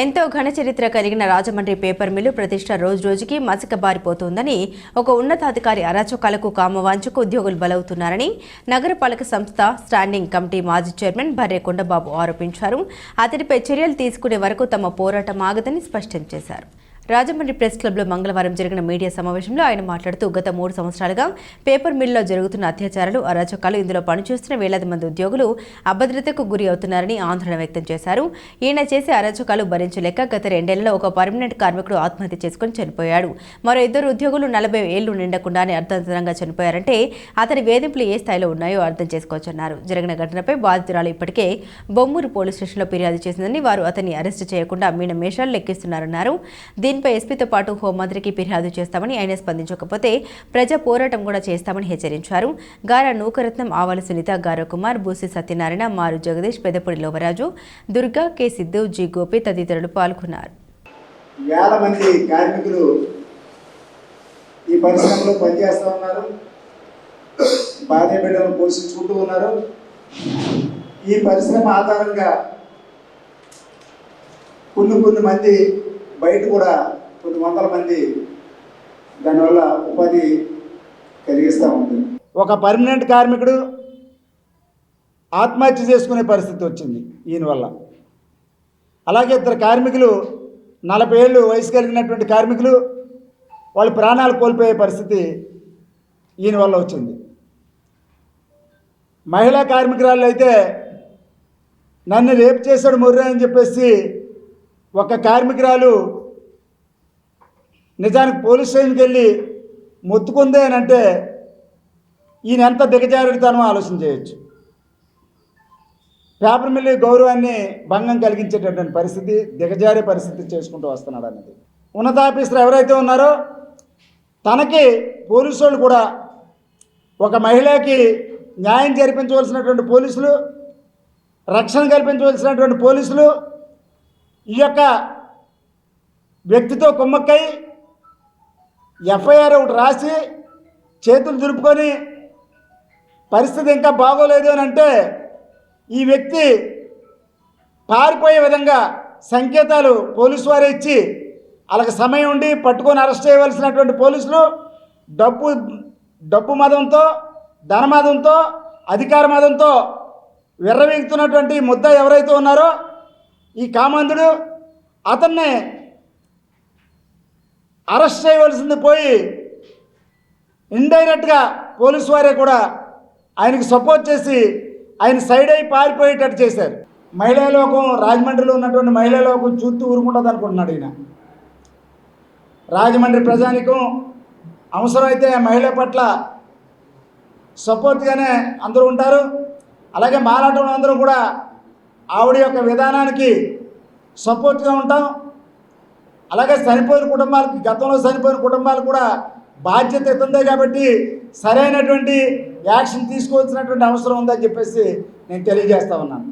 ఎంతో ఘన చరిత్ర కలిగిన రాజమండ్రి పేపర్ మిల్లు ప్రతిష్ట రోజు రోజుకి మసకబారిపోతోందని ఒక ఉన్నతాధికారి అరాచకాలకు కామవాంఛకు ఉద్యోగులు బలవుతున్నారని నగరపాలక సంస్థ స్టాండింగ్ కమిటీ మాజీ చైర్మన్ బర్రె కొండబాబు ఆరోపించారు. అతడిపై చర్యలు తీసుకునే వరకు తమ పోరాటం ఆగదని స్పష్టం చేశారు. రాజమండ్రి ప్రెస్ క్లబ్లో మంగళవారం జరిగిన మీడియా సమావేశంలో ఆయన మాట్లాడుతూ గత మూడు సంవత్సరాలుగా పేపర్ మిల్లో జరుగుతున్న అత్యాచారాలు అరాచకాలు ఇందులో పనిచేస్తున్న వేలాది మంది ఉద్యోగులు అభద్రతకు గురి అవుతున్నారని ఆందోళన వ్యక్తం చేశారు. ఈయన చేసే అరాచకాలు భరించలేక గత రెండేళ్ళలో ఒక పర్మనెంట్ కార్మికుడు ఆత్మహత్య చేసుకుని చనిపోయాడు. మరో ఇద్దరు ఉద్యోగులు నలభై ఏళ్ళు నిండకుండానే అర్థంతరంగా చనిపోయారంటే అతని వేధింపులు ఏ స్థాయిలో ఉన్నాయో అర్థం చేసుకోవచ్చన్నారు. జరిగిన ఘటనపై బాధితురాలు ఇప్పటికే బొమ్మూరు పోలీస్ స్టేషన్లో ఫిర్యాదు చేసిందని వారు అతన్ని అరెస్టు చేయకుండా మీన మేషాలు లెక్కిస్తున్నారన్నారు. దీనిపై ఎస్పీతో పాటు హోంమంత్రికి ఫిర్యాదు చేస్తామని ఆయన స్పందించకపోతే ప్రజా పోరాటం కూడా చేస్తామని హెచ్చరించారు. గార నూకరత్నం ఆవల సునీత గార కుమార్ బూసి సత్యనారాయణ మారు జగదీష్ పెదపూడి లోవరాజు దుర్గా కె సిద్ధు జి గోపి తదితరులు పాల్గొన్నారు. వేల మంది కార్మికులు ఈ పరిశ్రమలో పనిచేస్తూ ఉన్నారు. భార్య బిడ్డలను పోషించుకుంటూ ఉన్నారు. ఈ పరిశ్రమ ఆధారంగా కొన్ని కొన్ని మంది బయట కూడా కొన్ని వందల మంది దానివల్ల ఉపాధి కలిగిస్తూ ఉంది. ఒక పర్మనెంట్ కార్మికుడు ఆత్మహత్య చేసుకునే పరిస్థితి వచ్చింది ఈయన వల్ల. అలాగే ఇద్దరు కార్మికులు నలభై ఏళ్ళు వయసు కలిగినటువంటి కార్మికులు వాళ్ళ ప్రాణాలు కోల్పోయే పరిస్థితి ఈయన వల్ల వచ్చింది. మహిళా కార్మికురాళ్ళు అయితే నన్ను రేపు చేశాడు మొర్రా అని చెప్పేసి ఒక కార్మికురాలు నిజానికి పోలీస్ స్టేషన్కి వెళ్ళి మొత్తుకుందే అని అంటే ఈయన ఎంత దిగజారుడుతానో ఆలోచన చేయొచ్చు. పేపర్ మిల్లి గౌరవాన్ని భంగం కలిగించేటటువంటి పరిస్థితి దిగజారే పరిస్థితి చేసుకుంటూ వస్తున్నాడు అన్నది. ఉన్నతాఫీసర్ ఎవరైతే ఉన్నారో తనకి పోలీసు వాళ్ళు కూడా ఒక మహిళకి న్యాయం జరిపించవలసినటువంటి పోలీసులు రక్షణ కల్పించవలసినటువంటి పోలీసులు ఈ యొక్క వ్యక్తితో కుమ్మక్కై ఎఫ్ఐఆర్ ఒకటి రాసి చేతులు దులుపుకొని పరిస్థితి ఇంకా బాగోలేదు అని అంటే ఈ వ్యక్తి పారిపోయే విధంగా సంకేతాలు పోలీసు వారు ఇచ్చి వాళ్ళకి సమయం ఉండి పట్టుకొని అరెస్ట్ చేయవలసినటువంటి పోలీసులు డబ్బు డబ్బు మదంతో ధనమదంతో అధికార మదంతో విర్రవీగుతున్నటువంటి ముద్ద ఎవరైతే ఉన్నారో ఈ కామందుడు అతన్ని అరెస్ట్ చేయవలసింది పోయి ఇండైరెక్ట్గా పోలీసు వారే కూడా ఆయనకు సపోర్ట్ చేసి ఆయన సైడ్ అయి పారిపోయేటట్టు చేశారు. మహిళా లోకం రాజమండ్రిలో ఉన్నటువంటి మహిళా లోకం చూస్తూ ఊరుకుంటుంది అనుకుంటున్నాడు ఈయన. రాజమండ్రి ప్రజానికం అవసరమైతే ఆ మహిళ పట్ల సపోర్ట్గానే అందరూ ఉంటారు. అలాగే మాలాటం అందరూ కూడా ఆవిడ యొక్క విధానానికి సపోర్ట్గా ఉంటాం. అలాగే చనిపోయిన కుటుంబాలకి గతంలో చనిపోయిన కుటుంబాలు కూడా బాధ్యత ఎత్తుందే కాబట్టి సరైనటువంటి యాక్షన్ తీసుకోవాల్సినటువంటి అవసరం ఉందని చెప్పేసి నేను తెలియజేస్తా ఉన్నాను.